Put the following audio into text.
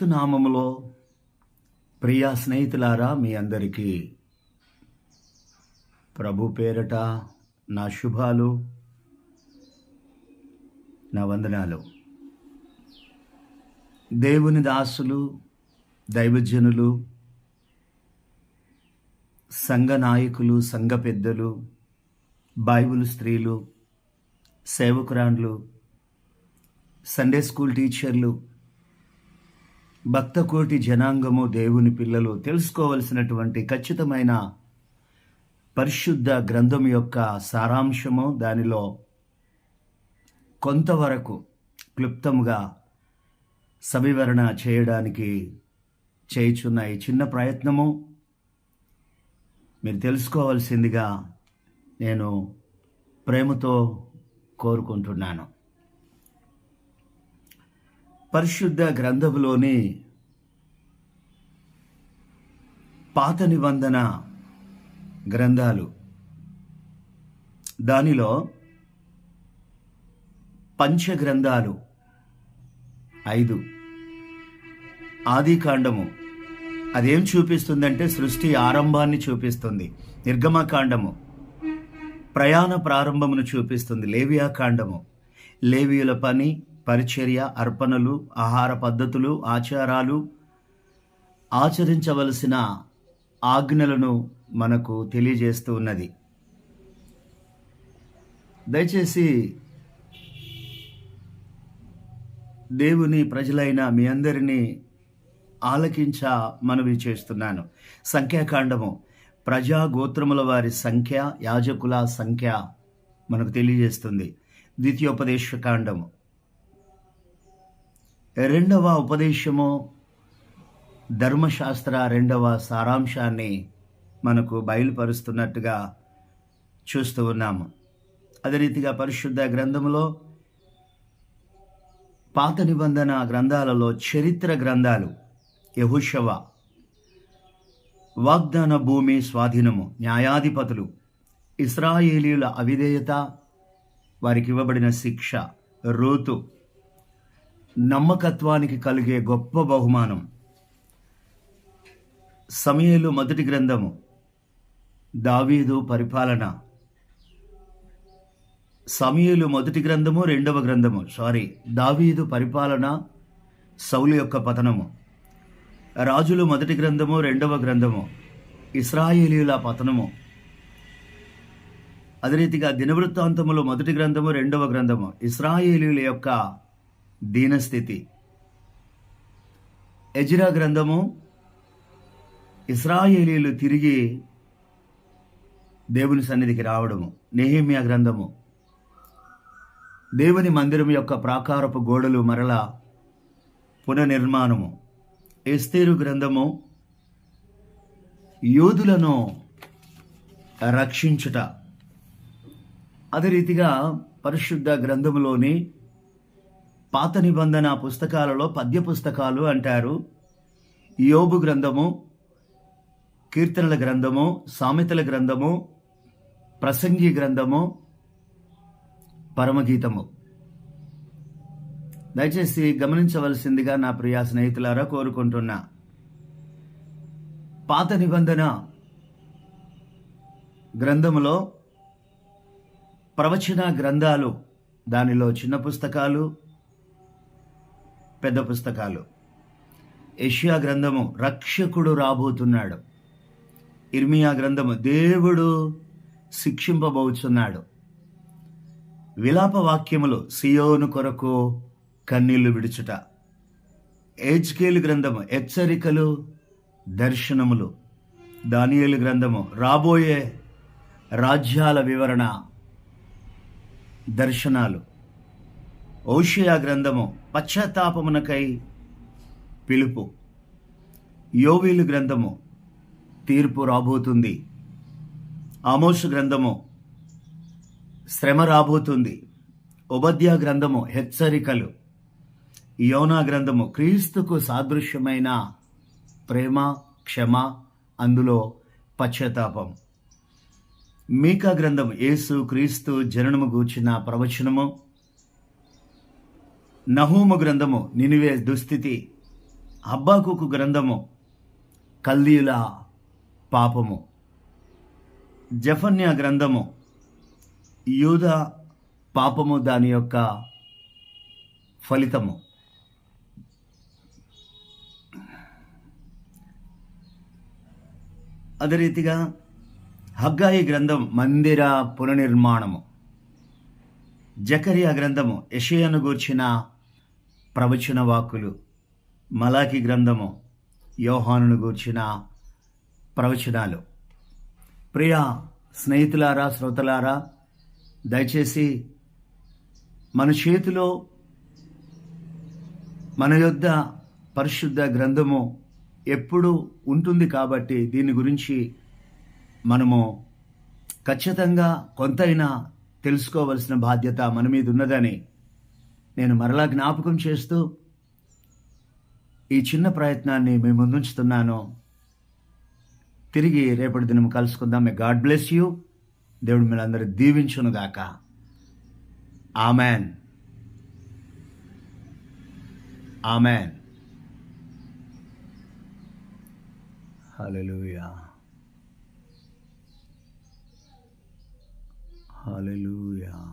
క్రీస్తునామములో నామములో స్నేహితులారా మీ అందరికీ ప్రభు పేరట నా శుభాలు నా వందనాలు. దేవుని దాసులు దైవజనులు సంఘ నాయకులు సంఘ పెద్దలు బైబుల్ స్త్రీలు సేవకురాండ్లు సండే స్కూల్ టీచర్లు భక్తకోటి జనాంగము దేవుని పిల్లలు తెలుసుకోవలసినటువంటి ఖచ్చితమైన పరిశుద్ధ గ్రంథం యొక్క సారాంశము దానిలో కొంతవరకు క్లుప్తంగా సవివరణ చేయడానికి చేయుచున్న ఈ చిన్న ప్రయత్నము మీరు తెలుసుకోవాల్సిందిగా నేను ప్రేమతో కోరుకుంటున్నాను. పరిశుద్ధ గ్రంథములోని పాత నిబంధన గ్రంథాలు. దానిలో పంచగ్రంథాలు ఐదు. ఆది కాండము అదేం చూపిస్తుందంటే సృష్టి ఆరంభాన్ని చూపిస్తుంది. నిర్గమకాండము. ప్రయాణ ప్రారంభమును చూపిస్తుంది. లేవియా కాండము. లేవియుల పని పరిచర్య అర్పణలు ఆహార పద్ధతులు ఆచారాలు ఆచరించవలసిన ఆజ్ఞలను మనకు తెలియజేస్తూ ఉన్నది. దయచేసి దేవుని ప్రజలైన మీ అందరినీ ఆలకించ మనవి చేస్తున్నాను. సంఖ్యాకాండము. ప్రజా గోత్రముల వారి సంఖ్య యాజకుల సంఖ్య మనకు తెలియజేస్తుంది. ద్వితీయోపదేశ కాండము. రెండవ ఉపదేశము ధర్మశాస్త్ర రెండవ సారాంశాన్ని మనకు బయలుపరుస్తున్నట్టుగా చూస్తూ ఉన్నాము. అదే రీతిగా పరిశుద్ధ గ్రంథములో పాత నిబంధన గ్రంథాలలో చరిత్ర గ్రంథాలు యహుషవ వాగ్దాన భూమి స్వాధీనము న్యాయాధిపతులు ఇస్రాయేలీల అవిధేయత వారికి ఇవ్వబడిన శిక్ష రోతు నమ్మకత్వానికి కలిగే గొప్ప బహుమానం. సమయలు మొదటి గ్రంథము. దావీదు పరిపాలన. సమయలు మొదటి గ్రంథము రెండవ గ్రంథము. సారీ దావీదు పరిపాలన సౌలు యొక్క పతనము. రాజులు మొదటి గ్రంథము రెండవ గ్రంథము. ఇస్రాయేలీల పతనము. అదే రీతిగా దినవృత్తాంతములు మొదటి గ్రంథము రెండవ గ్రంథము. ఇస్రాయేలీల యొక్క దీనస్థితి. ఎజిరా గ్రంథము ఇస్రాయేలీలు తిరిగి దేవుని సన్నిధికి రావడము. నెహిమియా గ్రంథము. దేవుని మందిరం యొక్క ప్రాకారపు గోడలు మరల పునర్నిర్మాణము. ఎస్తేరు గ్రంథము యోధులను రక్షించుట. అదే రీతిగా పరిశుద్ధ గ్రంథములోని పాత నిబంధన పుస్తకాలలో పద్య పుస్తకాలు అంటారు. యోబు గ్రంథము కీర్తనల గ్రంథము సామెతల గ్రంథము ప్రసంగి గ్రంథము పరమగీతము. దయచేసి గమనించవలసిందిగా నా ప్రియ స్నేహితులారా కోరుకుంటున్నా. పాత నిబంధన గ్రంథములో ప్రవచన గ్రంథాలు దానిలో చిన్న పుస్తకాలు పెద్ద పుస్తకాలు. ఏషియా గ్రంథము రక్షకుడు రాబోతున్నాడు. ఇర్మియా గ్రంథము దేవుడు శిక్షింపబోచున్నాడు విలాప వాక్యములు సియోను కొరకు కన్నీళ్ళు విడుచుట. ఏజ్కేలు గ్రంథము హెచ్చరికలు దర్శనములు. దానియేలు గ్రంథము రాబోయే రాజ్యాల వివరణ దర్శనాలు. ఓషియా గ్రంథము పశ్చాత్తాపమునకై పిలుపు. యోవీలు గ్రంథము తీర్పు రాబోతుంది. ఆమోసు గ్రంథము శ్రమ రాబోతుంది. ఉపధ్యా గ్రంథము హెచ్చరికలు. యోనా గ్రంథము క్రీస్తుకు సాదృశ్యమైన ప్రేమ క్షమ అందులో పశ్చాత్తాపం. మీకా గ్రంథం యేసు క్రీస్తు జననము గూర్చిన ప్రవచనము. నహూము గ్రంథము నినివే దుస్థితి హబ్బాకుకు గ్రంథము కల్దీల పాపము. జఫన్య గ్రంథము యూద పాపము దాని యొక్క ఫలితము. అదే రీతిగా హగ్గాయి గ్రంథం మందిర పునర్నిర్మాణము. జకరియా గ్రంథము యషయను గూర్చిన ప్రవచన వాక్కులు. మలాకి గ్రంథము యోహానును గూర్చిన ప్రవచనాలు. ప్రియ స్నేహితులారా శ్రోతలారా దయచేసి మన చేతిలో మన యొద్ద పరిశుద్ధ గ్రంథము ఎప్పుడు ఉంటుంది కాబట్టి దీని గురించి మనము ఖచ్చితంగా కొంతైనా తెలుసుకోవలసిన బాధ్యత మన మీద ఉన్నదని నేను మరలా జ్ఞాపకం చేస్తూ ఈ చిన్న ప్రయత్నాన్ని మేము ముందుంచుతున్నాను. తిరిగి రేపటి దినం కలుసుకుందాం. మే గాడ్ బ్లెస్ యూ దేవుడు మీరందరూ దీవించునుగాక ఆమెన్ ఆమెన్ హల్లెలూయా హల్లెలూయా